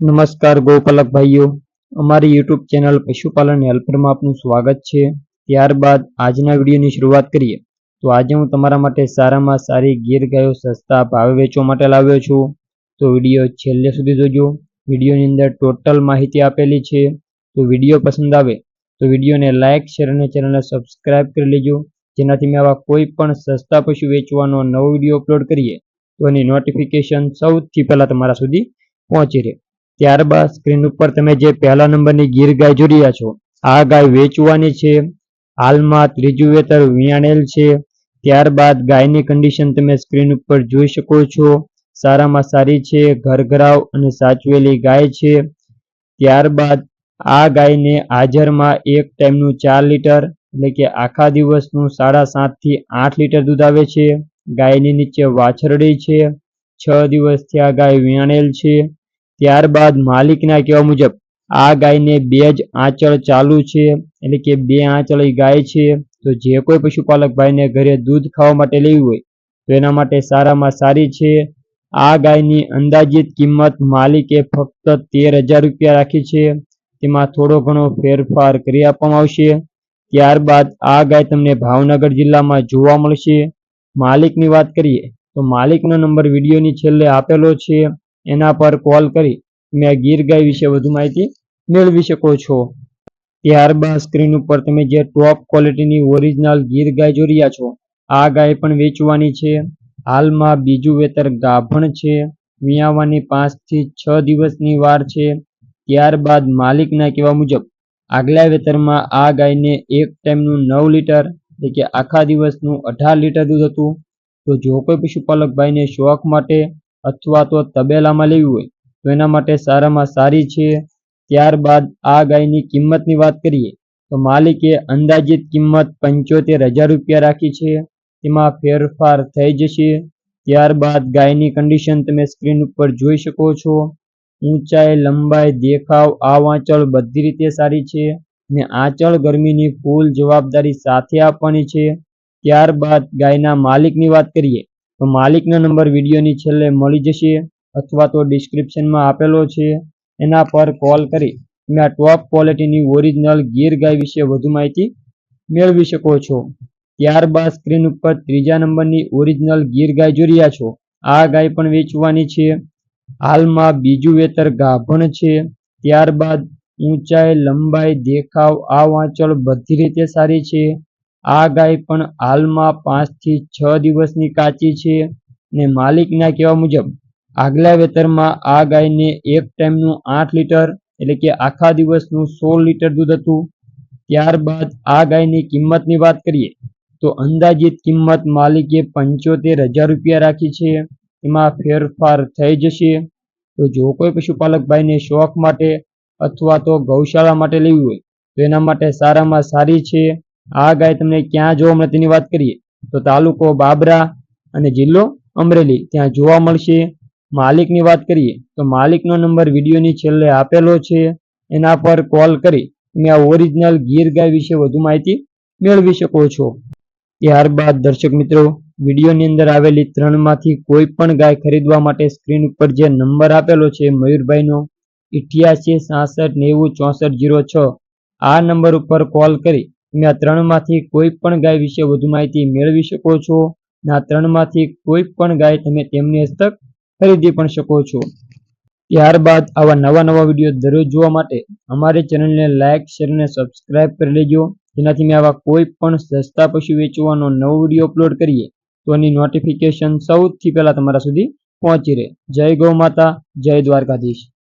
નમસ્કાર ગોપાલક ભાઈઓ અમારી યુટ્યુબ ચેનલ પશુપાલન હેલ્પરમાં આપનું સ્વાગત છે. ત્યારબાદ આજના વિડીયોની શરૂઆત કરીએ. તો આજે હું તમારા માટે સારામાં સારી ગીર ગાયો સસ્તા ભાવે વેચવા માટે લાવ્યો છું. તો વીડિયો છેલ્લે સુધી જોજો. વિડીયોની અંદર ટોટલ માહિતી આપેલી છે. તો વીડિયો પસંદ આવે તો વિડીયોને લાઇક શેર અને ચેનલને સબસ્ક્રાઇબ કરી લેજો. જેનાથી મેં આવા કોઈ પણ સસ્તા પશુ વેચવાનો નવો વીડિયો અપલોડ કરીએ. તો એની નોટિફિકેશન સૌથી પહેલાં તમારા સુધી પહોંચી રહે. ત્યારબાદ સ્ક્રીન ઉપર તમે જે પહેલા નંબરની ગીર ગાય જોઈ રહ્યા છો, આ ગાય વેચવાની છે, હાલમાં ત્રીજું વેતર વિયાણેલ છે, ત્યારબાદ ગાયની કન્ડિશન તમે સ્ક્રીન ઉપર જોઈ શકો છો, સારામાં સારી છે, ઘરઘરાવ અને સાચવેલી ગાય છે, ત્યારબાદ આ ગાયને હાજરમાં એક ટાઈમનું ચાર લીટર એટલે કે આખા દિવસનું સાડા સાતથી આઠ લીટર દૂધ આવે છે, ગાયની નીચે વાછરડી છે, છ દિવસથી આ ગાય વિયાણેલ છે ત્યારબાદ માલિકના કહેવા મુજબ, આ ગાયને બે જ આંચળ ચાલુ છે. એટલે કે બે આંચળ ગાય છે. તો જે કોઈ પશુપાલક ભાઈને ઘરે દૂધ ખાવા માટે લેવી હોય, તો એના માટે સારામાં સારી છે. આ ગાયની અંદાજિત કિંમત માલિકે ફક્ત તેર હજાર રૂપિયા રાખી છે. તેમાં થોડો ઘણો ફેરફાર કરી આપવામાં આવશે. ત્યારબાદ આ ગાય તમને ભાવનગર જિલ્લામાં જોવા મળશે. માલિકની વાત કરીએ, તો માલિકનો નંબર વિડીયોની છેલ્લે આપેલો છે. એના પર કોલ કરી આ ગીર ગાય વિશે વધુ માહિતી મેળવી શકો છો. ત્યારબાદ સ્ક્રીન ઉપર તમે જે ટોપ ક્વોલિટીની ઓરિજિનલ ગીર ગાય જોઈ રહ્યા છો, આ ગાય પણ વેચવાની છે. હાલમાં બીજું વેતર ગાભણ છે વિયાવાની પાંચથી છ દિવસની વાર છે. ત્યારબાદ માલિકના કહેવા મુજબ, આગલા વેતરમાં આ ગાયને એક ટાઈમનું નવ લીટર એટલે કે આખા દિવસનું અઢાર લીટર દૂધ હતું. તો જો કોઈ પશુપાલક ભાઈને શોખ માટે અથવા તો તબેલામાં લેવી હોય, તો એના માટે સારામાં સારી છે. ત્યારબાદ આ ગાયની કિંમતની વાત કરીએ, તો માલિકે અંદાજિત કિંમત પંચોતેર હજાર રૂપિયા રાખી છે. તેમાં ફેરફાર થઈ જશે. ત્યારબાદ ગાયની કન્ડિશન તમે સ્ક્રીન ઉપર જોઈ શકો છો. ઊંચાઈ, લંબાઈ, દેખાવ આ વાંચળ બધી રીતે સારી છે ને આંચળ ગરમીની ફૂલ જવાબદારી સાથે આપવાની છે. ત્યારબાદ ગાયના માલિકની વાત કરીએ તો માલિકનો નંબર વિડીયોની છેલ્લે મળી જશે અથવા તો ડિસ્ક્રિપ્શનમાં આપેલો છે. એના પર કોલ કરી તમે આ ટોપ ક્વોલિટીની ઓરિજિનલ ગીર ગાય વિશે વધુ માહિતી મેળવી શકો છો. ત્યારબાદ સ્ક્રીન ઉપર ત્રીજા નંબરની ઓરિજિનલ ગીર ગાય જોઈ રહ્યા છો. આ ગાય પણ વેચવાની છે. હાલમાં બીજું વેતર ગાભણ છે. ત્યારબાદ ઊંચાઈ, લંબાઈ, દેખાવ, આ વાંચળ બધી રીતે સારી છે. આ ગાય પણ હાલમાં પાંચથી છ દિવસની કાચી છે ને માલિકના કહેવા મુજબ, આગલા વેતરમાં આ ગાયને એક ટાઈમનું આઠ લીટર એટલે કે આખા દિવસનું સોળ લીટર દૂધ હતું. ત્યારબાદ આ ગાયની કિંમતની વાત કરીએ, તો અંદાજિત કિંમત માલિકે પંચોતેર હજાર રૂપિયા રાખી છે. એમાં ફેરફાર થઈ જશે. તો જો કોઈ પશુપાલક ભાઈને શોખ માટે અથવા તો ગૌશાળા માટે લેવી હોય, તો એના માટે સારામાં સારી છે. આ ગાય તમને ક્યાં જોવા મળે તેની વાત કરીએ. તો તાલુકો બાબરા અને જિલ્લો અમરેલી. ત્યાં જોવા મળશે માલિકની વાત કરીએ. તો માલિકનો નંબર વિડીયોની છેલ્લે આપેલો છે. એના પર કોલ કરી તમે આ ઓરિજિનલ ગીર ગાય વિશે વધુ માહિતી મેળવી શકો છો. ત્યારબાદ દર્શક મિત્રો, વિડીયોની અંદર આવેલી ત્રણમાંથી કોઈ પણ ગાય ખરીદવા માટે સ્ક્રીન ઉપર જે નંબર આપેલો છે, મયુરભાઈનો, ઇઠ્યાસી, સાસઠ, નેવું, ચોસઠ, જીરો છ, આ નંબર ઉપર કોલ કરી તમે આ ત્રણમાંથી કોઈ પણ ગાય વિશે વધુ માહિતી મેળવી શકો છો અને આ ત્રણમાંથી કોઈ પણ ગાય તમે તેમની હસ્તક ખરીદી પણ શકો છો. ત્યારબાદ આવા નવા નવા વીડિયો દરરોજ જોવા માટે અમારી ચેનલને લાઇક શેર અને સબસ્ક્રાઇબ કરી લેજો. જેનાથી મેં આવા કોઈ પણ સસ્તા પશુ વેચવાનો નવો વીડિયો અપલોડ કરીએ, તો એની નોટિફિકેશન સૌથી પહેલા તમારા સુધી પહોંચી રહે. જય ગૌ માતા, જય દ્વારકાધીશ.